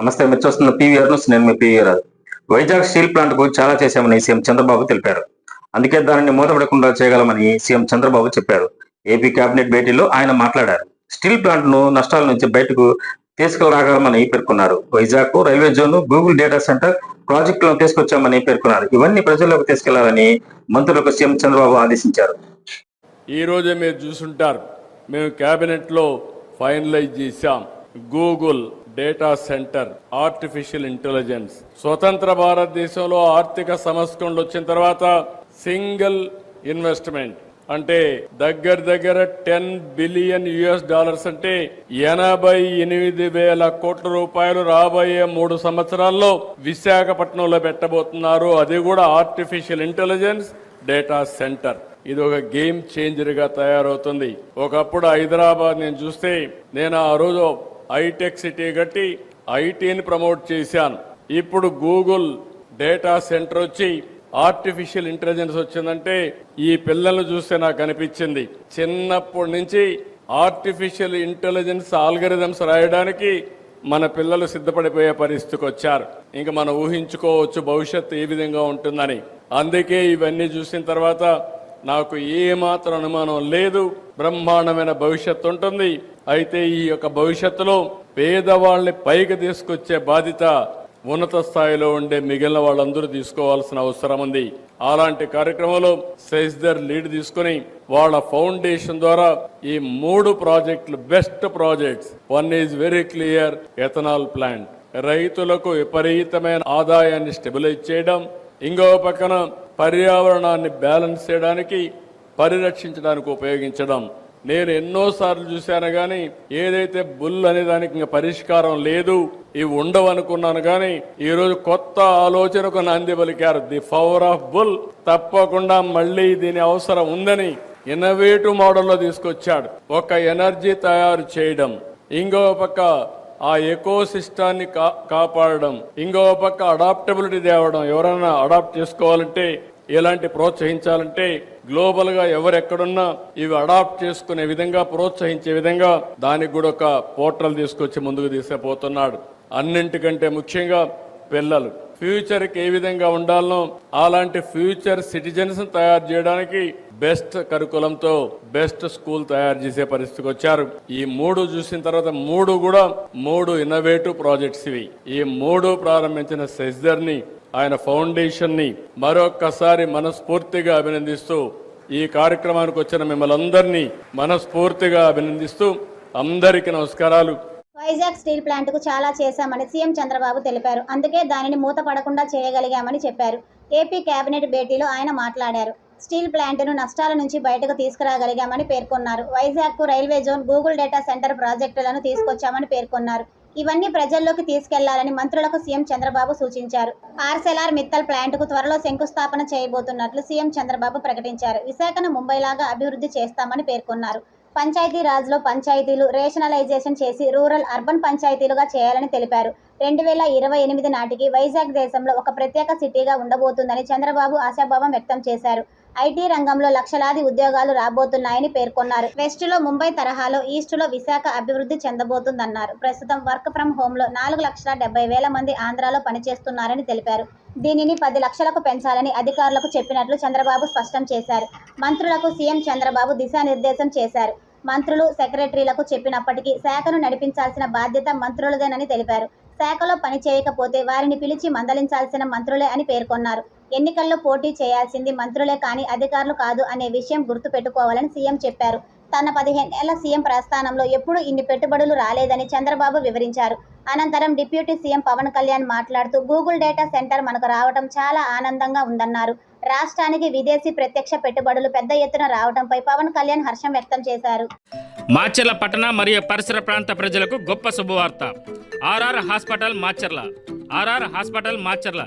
నమస్తే మీరు చూస్తున్న పీవీఆర్ న్యూస్ నేను మీ పీవీఆర్ వైజాగ్ స్టీల్ ప్లాంట్కు చాలా చేశామని సీఎం చంద్రబాబు తెలిపారు. అందుకే దానిని మూతపడకుండా చేయగలమని సీఎం చంద్రబాబు చెప్పారు. ఏపీ కేబినెట్ భేటీలో ఆయన మాట్లాడారు. స్టీల్ ప్లాంట్ను నష్టాల నుంచి బయటకు తీసుకురాగలమని పేర్కొన్నారు. Vizag railway zone Google data centre ప్రాజెక్టులను తీసుకొచ్చామని పేర్కొన్నారు. ఇవన్నీ ప్రజల్లోకి తీసుకెళ్ళాలని మంత్రులకు సీఎం చంద్రబాబు ఆదేశించారు. ఈ రోజే మీరు చూసుంటారు. మేము కేబినెట్లో ఫైనలైజ్ చేశాం. Google data centre artificial intelligence. స్వతంత్ర భారతదేశంలో ఆర్థిక సంస్కరణలు వచ్చిన తర్వాత సింగిల్ ఇన్వెస్ట్మెంట్ అంటే దగ్గర దగ్గర టెన్ బిలియన్ యుఎస్ డాలర్స్ అంటే ఎనభై ఎనిమిది వేల కోట్ల రూపాయలు రాబోయే మూడు సంవత్సరాల్లో విశాఖపట్నంలో పెట్టబోతున్నారు. అది కూడా ఆర్టిఫిషియల్ ఇంటెలిజెన్స్ డేటా సెంటర్. ఇది ఒక గేమ్ చేంజర్గా తయారవుతుంది. ఒకప్పుడు హైదరాబాద్ నేను చూస్తే నేను ఆ రోజు హైటెక్ సిటీ కట్టి ఐటీని ప్రమోట్ చేశాను. ఇప్పుడు గూగుల్ డేటా సెంటర్ వచ్చి ఆర్టిఫిషియల్ ఇంటెలిజెన్స్ వచ్చిందంటే ఈ పిల్లలను చూస్తే నాకు అనిపించింది. చిన్నప్పటి నుంచి ఆర్టిఫిషియల్ ఇంటెలిజెన్స్ ఆల్గరిథమ్స్ రాయడానికి మన పిల్లలు సిద్ధపడిపోయే పరిస్థితికి వచ్చారు. ఇంకా మనం ఊహించుకోవచ్చు భవిష్యత్తు ఏ విధంగా ఉంటుందని. అందుకే ఇవన్నీ చూసిన తర్వాత నాకు ఏమాత్రం అనుమానం లేదు. బ్రహ్మాండమైన భవిష్యత్తు ఉంటుంది. అయితే ఈ యొక్క భవిష్యత్తులో పేదవాళ్ళని పైకి తీసుకొచ్చే బాధ్యత ఉన్నత స్థాయిలో ఉండే మిగిలిన వాళ్ళందరూ తీసుకోవాల్సిన అవసరం ఉంది. అలాంటి కార్యక్రమంలో సెజ్దర్ లీడ్ తీసుకుని వాళ్ళ ఫౌండేషన్ ద్వారా ఈ మూడు ప్రాజెక్టులు best projects. One is very clear ethanol plant. రైతులకు విపరీతమైన ఆదాయాన్ని స్టెబిలైజ్ చేయడం. ఇంకో పక్కన పర్యావరణాన్ని బ్యాలెన్స్ చేయడానికి పరిరక్షించడానికి ఉపయోగించడం. నేను ఎన్నోసార్లు చూశాను కానీ ఏదైతే బుల్ అనే దానికి ఇంకా పరిష్కారం లేదు ఇవి ఉండవనుకున్నాను కానీ ఈరోజు కొత్త ఆలోచనకు నాంది పలికారు. ది పవర్ ఆఫ్ బుల్ తప్పకుండా మళ్ళీ దీని అవసరం ఉందని ఇన్నోవేటివ్ మోడల్లో తీసుకొచ్చాడు. ఒక ఎనర్జీ తయారు చేయడం. ఇంకో పక్క ఆ ఎకో సిస్టాన్ని కా కాపాడడం. ఇంకో పక్క అడాప్టబిలిటీ తేవడం. ఎవరైనా అడాప్ట్ చేసుకోవాలంటే ఇలాంటి ప్రోత్సహించాలంటే గ్లోబల్గా ఎవరెక్కడున్నా ఇవి అడాప్ట్ చేసుకునే విధంగా ప్రోత్సహించే విధంగా దానికి కూడా ఒక పోర్టల్ తీసుకొచ్చి ముందుకు తీసుకుపోతున్నాడు. అన్నింటికంటే ముఖ్యంగా పిల్లలు. ఫ్యూచర్కి ఏ విధంగా ఉండాలనో అలాంటి ఫ్యూచర్ సిటిజన్స్ తయారు చేయడానికి బెస్ట్ కరికులంతో బెస్ట్ స్కూల్ తయారు చేసే పరిస్థితికి వచ్చారు. ఈ మూడు చూసిన తర్వాత మూడు కూడా మూడు ఇన్నోవేటివ్ ప్రాజెక్ట్స్ ఇవి. ఈ మూడు ప్రారంభించిన సెజ్దర్ని ఆయన ఫౌండేషన్ని మరొక్కసారి మనస్ఫూర్తిగా అభినందిస్తూ ఈ కార్యక్రమానికి వచ్చిన మిమ్మల్ని అందరినీ మనస్ఫూర్తిగా అభినందిస్తూ అందరికీ నమస్కారాలు. వైజాగ్ స్టీల్ ప్లాంట్కు చాలా చేశామని సీఎం చంద్రబాబు తెలిపారు. అందుకే దానిని మూతపడకుండా చేయగలిగామని చెప్పారు. ఏపీ కేబినెట్ భేటీలో ఆయన మాట్లాడారు. స్టీల్ ప్లాంట్ను నష్టాల నుంచి బయటకు తీసుకురాగలిగామని పేర్కొన్నారు. వైజాగ్కు railway zone Google data centre ప్రాజెక్టులను తీసుకొచ్చామని పేర్కొన్నారు. ఇవన్నీ ప్రజల్లోకి తీసుకెళ్ళాలని మంత్రులకు సీఎం చంద్రబాబు సూచించారు. ఆర్సెలార్ మిత్తల్ ప్లాంట్కు త్వరలో శంకుస్థాపన చేయబోతున్నట్లు సీఎం చంద్రబాబు ప్రకటించారు. విశాఖను ముంబైలాగా అభివృద్ధి చేస్తామని పేర్కొన్నారు. పంచాయతీ రాజ్లో పంచాయతీలు రేషనలైజేషన్ చేసి రూరల్ అర్బన్ పంచాయతీలుగా చేయాలని తెలిపారు. రెండు వేల ఇరవై ఎనిమిది నాటికి వైజాగ్ దేశంలో ఒక ప్రత్యేక సిటీగా ఉండబోతుందని చంద్రబాబు ఆశాభావం వ్యక్తం చేశారు. ఐటీ రంగంలో లక్షలాది ఉద్యోగాలు రాబోతున్నాయని పేర్కొన్నారు. వెస్ట్లో ముంబై తరహాలో ఈస్ట్లో విశాఖ అభివృద్ధి చెందబోతుందన్నారు. ప్రస్తుతం వర్క్ ఫ్రం హోంలో నాలుగు లక్షల డెబ్బై వేల మంది ఆంధ్రాలో పనిచేస్తున్నారని తెలిపారు. దీనిని పది లక్షలకు పెంచాలని అధికారులకు చెప్పినట్లు చంద్రబాబు స్పష్టం చేశారు. మంత్రులకు సీఎం చంద్రబాబు దిశానిర్దేశం చేశారు. మంత్రులు సెక్రటరీలకు చెప్పినప్పటికీ శాఖను నడిపించాల్సిన బాధ్యత మంత్రులదేనని తెలిపారు. శాఖలో పని చేయకపోతే వారిని పిలిచి మందలించాల్సిన మంత్రులే అని పేర్కొన్నారు. ఎన్నికల్లో పోటీ చేయాల్సింది మంత్రులే కానీ అధికారులు కాదు అనే విషయం గుర్తుపెట్టుకోవాలని సీఎం చెప్పారు. తన పదిహేనేళ్ళ సీఎం ప్రస్థానంలో ఎప్పుడూ ఇన్ని పెట్టుబడులు రాలేదని చంద్రబాబు వివరించారు. అనంతరం డిప్యూటీ సీఎం పవన్ కళ్యాణ్ మాట్లాడుతూ గూగుల్ డేటా సెంటర్ మనకు రావడం చాలా ఆనందంగా ఉందన్నారు. రాష్ట్రానికి విదేశీ ప్రత్యక్ష పెట్టుబడులు పెద్ద ఎత్తున రావడంపై పవన్ కళ్యాణ్ హర్షం వ్యక్తం చేశారు. మాచర్ల పట్టణ మరియు పరిసర ప్రాంత ప్రజలకు గొప్ప శుభవార్త. RR hospital Macherla. RR hospital Macherla.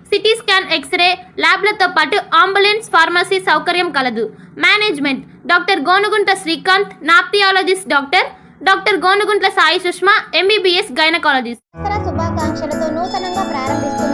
CT scan X-ray ల్యాబ్లతో పాటు అంబులెన్స్ ఫార్మసీ సౌకర్యం కలదు. Management doctor Gonugunta Srikanth nephrologist doctor doctor Gonuguntla Sai Sushma MBBS gynaecologist. శుభాకాంక్షలతో నూతనంగా ప్రారంభిస్తున్నారు